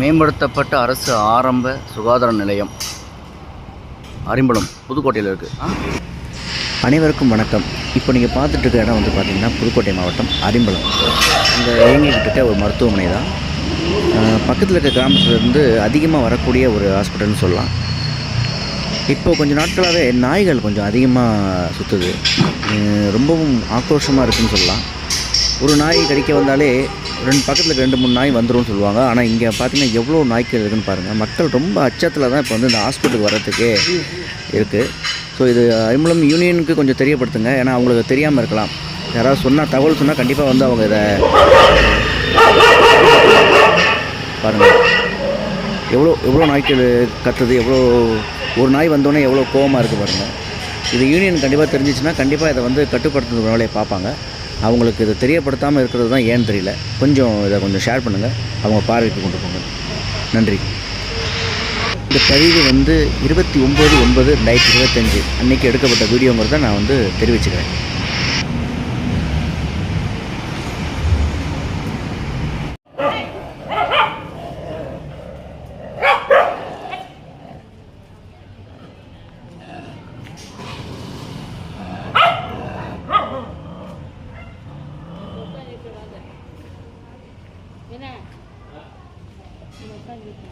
மேம்படுத்தப்பட்ட அரசு ஆரம்ப சுகாதார நிலையம். அரிம்பலம் புதுக்கோட்டையில் இருக்குது அனைவருக்கும் வணக்கம். இப்போ நீங்கள் பார்த்துட்டு இருக்க இடம் வந்து பார்த்திங்கன்னா புதுக்கோட்டை மாவட்டம் அரிம்பலம் இந்த இயங்கிக்கிட்டு இருக்க ஒரு மருத்துவமனை தான். பக்கத்தில் இருக்க கிராமத்துலேருந்து அதிகமாக வரக்கூடிய ஒரு ஹாஸ்பிட்டல்னு சொல்லலாம். இப்போ கொஞ்ச நாட்களாகவே நாய்கள் கொஞ்சம் அதிகமாக சுற்றுது ரொம்பவும் ஆக்ரோஷமாக இருக்குதுன்னு சொல்லலாம். ஒரு நாய் கடிக்க வந்தாலே ரெண்டு பக்கத்தில் ரெண்டு மூணு நாய் வந்துடும் சொல்லுவாங்க. ஆனால் இங்கே பார்த்தீங்கன்னா எவ்வளோ நாய்க்கள் இருக்குன்னு பாருங்கள் மக்கள் ரொம்ப அச்சத்தில் தான் இப்போ வந்து இந்த ஹாஸ்பிட்டலுக்கு வர்றதுக்கே இருக்குது ஸோ இது அரிமளம் யூனியனுக்கு கொஞ்சம் தெரியப்படுத்துங்க. ஏன்னா அவங்களுக்கு தெரியாமல் இருக்கலாம். யாராவது சொன்னால் தகவல் சொன்னால் கண்டிப்பாக வந்து அவங்க இதை பாருங்கள் எவ்வளோ எவ்வளோ நாய்க்கள் கத்துது எவ்வளோ ஒரு நாய் வந்தோடனே எவ்வளோ கோவமாக இருக்குது பாருங்கள் இது யூனியன் கண்டிப்பாக தெரிஞ்சிச்சுன்னா கண்டிப்பாக இதை வந்து கட்டுப்படுத்துறது வேலையை பார்ப்பாங்க. அவங்களுக்கு இதை தெரியப்படுத்தாமல் இருக்கிறது தான் ஏன்னு தெரியல. கொஞ்சம் இதை கொஞ்சம் ஷேர் பண்ணுங்கள் அவங்க பார்வைக்கு கொண்டு போங்க. நன்றி. இந்த பதிவு வந்து இருபத்தி ஒம்பது ஒன்பது ரெண்டாயிரத்தி இருபத்தஞ்சு அன்றைக்கி எடுக்கப்பட்ட வீடியோங்கிறத நான் வந்து தெரிவிச்சுக்கிறேன். Yan na. Sinukan dito.